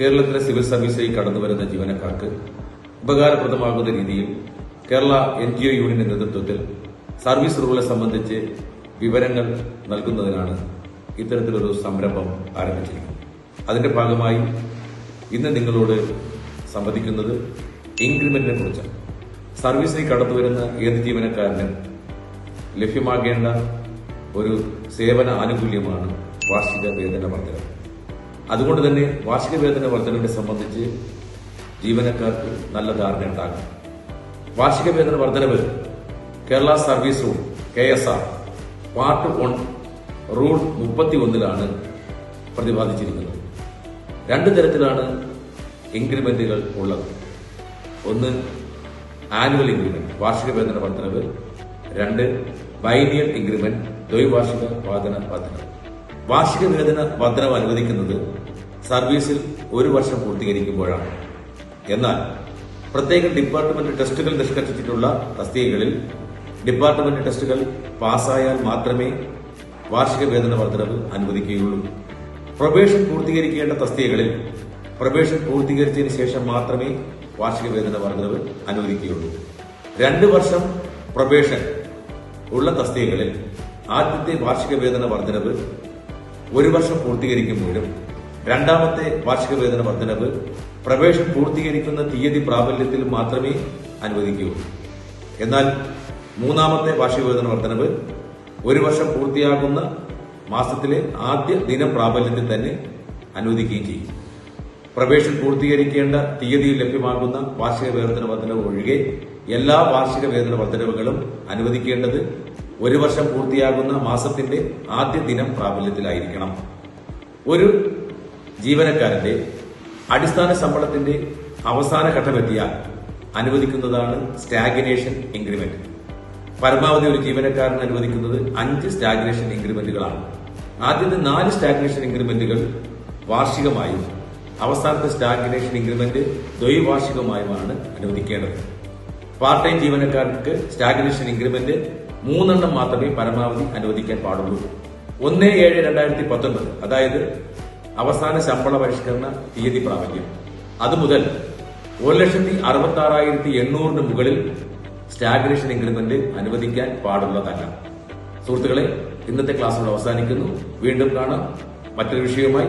കേരളത്തിലെ സിവിൽ സർവീസിലേക്ക് കടന്നുവരുന്ന ജീവനക്കാർക്ക് ഉപകാരപ്രദമാകുന്ന രീതിയിൽ കേരള എൻ ജി ഒ യൂണിയന്റെ നേതൃത്വത്തിൽ സർവീസ് റൂളെ സംബന്ധിച്ച് വിവരങ്ങൾ നൽകുന്നതിനാണ് ഇത്തരത്തിലൊരു സംരംഭം ആരംഭിച്ചിരിക്കുന്നത്. അതിന്റെ ഭാഗമായി ഇന്ന് നിങ്ങളോട് സംവദിക്കുന്നത് ഇൻക്രിമെന്റിനെ കുറിച്ചാണ്. സർവീസിലേക്ക് കടന്നുവരുന്ന ഏത് ജീവനക്കാരനും ലഭ്യമാകേണ്ട ഒരു സേവന ആനുകൂല്യമാണ് വാർഷിക വേതന വർധന. അതുകൊണ്ട് തന്നെ വാർഷിക വേതന വർധനവിനെ സംബന്ധിച്ച് ജീവനക്കാർക്ക് നല്ല ധാരണ ഉണ്ടാകും. വാർഷിക വേതന വർധനവ് Kerala service rule K S R part one rule മുപ്പത്തി ഒന്നിലാണ് പ്രതിപാദിച്ചിരിക്കുന്നത്. രണ്ട് തരത്തിലാണ് ഇൻക്രിമെന്റുകൾ ഉള്ളത്. ഒന്ന് ആനുവൽ ഇൻക്രിമെന്റ് വാർഷിക വേതന വർധനവ്. രണ്ട് ബൈനിയൽ ഇൻക്രിമെന്റ് ദ്വൈവാർഷിക വാതന വർധനവ്. വാർഷിക വേതന വന്ദനം അനുവദിക്കുന്നത് സർവീസിൽ ഒരു വർഷം പൂർത്തീകരിക്കുമ്പോഴാണ്. എന്നാൽ പ്രത്യേക ഡിപ്പാർട്ട്മെന്റ് ടെസ്റ്റുകൾ നിഷ്കർഷിച്ചിട്ടുള്ള തസ്തികകളിൽ ഡിപ്പാർട്ട്മെന്റ് ടെസ്റ്റുകൾ പാസ്സായാൽ മാത്രമേ വാർഷിക വേതന വർധനവ് അനുവദിക്കുകയുള്ളൂ. പ്രൊബേഷൻ പൂർത്തീകരിക്കേണ്ട തസ്തികകളിൽ പ്രൊബേഷൻ പൂർത്തീകരിച്ചതിന് ശേഷം മാത്രമേ വാർഷിക വേതന വർധനവ് അനുവദിക്കുകയുള്ളൂ. രണ്ട് വർഷം പ്രൊബേഷൻ ഉള്ള തസ്തികകളിൽ ആദ്യത്തെ വാർഷിക വേതന വർധനവ് ഒരു വർഷം പൂർത്തീകരിക്കുമ്പോഴും രണ്ടാമത്തെ വാർഷിക വേതന വർധനവ് പ്രവേശം പൂർത്തീകരിക്കുന്ന തീയതി പ്രാബല്യത്തിൽ മാത്രമേ അനുവദിക്കൂ. എന്നാൽ മൂന്നാമത്തെ വാർഷിക വേതന വർധനവ് ഒരു വർഷം പൂർത്തിയാകുന്ന മാസത്തിലെ ആദ്യ ദിനം പ്രാബല്യത്തിൽ തന്നെ അനുവദിക്കുകയും ചെയ്യും. പ്രവേശം പൂർത്തീകരിക്കേണ്ട തീയതിയിൽ ലഭ്യമാകുന്ന വാർഷിക വേതന വർധനവ് ഒഴികെ എല്ലാ വാർഷിക വേതന വർധനവുകളും അനുവദിക്കേണ്ടത് ഒരു വർഷം പൂർത്തിയാകുന്ന മാസത്തിന്റെ ആദ്യ ദിനം പ്രാബല്യത്തിലായിരിക്കണം. ഒരു ജീവനക്കാരന്റെ അടിസ്ഥാന ശമ്പളത്തിന്റെ അവസാന ഘട്ടമെത്തിയാൽ അനുവദിക്കുന്നതാണ് സ്റ്റാഗ്നേഷൻ ഇൻക്രിമെന്റ്. പരമാവധി ഒരു ജീവനക്കാരന് അനുവദിക്കുന്നത് അഞ്ച് സ്റ്റാഗ്നേഷൻ ഇൻക്രിമെന്റുകളാണ്. ആദ്യത്തെ നാല് സ്റ്റാഗ്നേഷൻ ഇൻക്രിമെന്റുകൾ വാർഷികമായും അവസാനത്തെ സ്റ്റാഗ്നേഷൻ ഇൻക്രിമെന്റ് ദ്വൈവാർഷികമായുമാണ് അനുവദിക്കേണ്ടത്. പാർട്ട് ടൈം ജീവനക്കാർക്ക് സ്റ്റാഗ്നേഷൻ ഇൻക്രിമെന്റ് മൂന്നെണ്ണം മാത്രമേ പരമാവധി അനുവദിക്കാൻ പാടുള്ളൂ. ഒന്ന് ഏഴ് രണ്ടായിരത്തി പത്തൊൻപത് അതായത് അവസാന ശമ്പള പരിഷ്കരണ തീയതി പ്രാബല്യം. അതുമുതൽ ഒരു ലക്ഷത്തി അറുപത്തി ആറായിരത്തി എണ്ണൂറിന് മുകളിൽ സ്റ്റാഗ്രേഷൻ ഇൻക്രിമെന്റ് അനുവദിക്കാൻ പാടുള്ളതല്ല. സുഹൃത്തുക്കളെ ഇന്നത്തെ ക്ലാസ്സുകൾ അവസാനിക്കുന്നു. വീണ്ടും കാണാം. മറ്റൊരു വിഷയവുമായി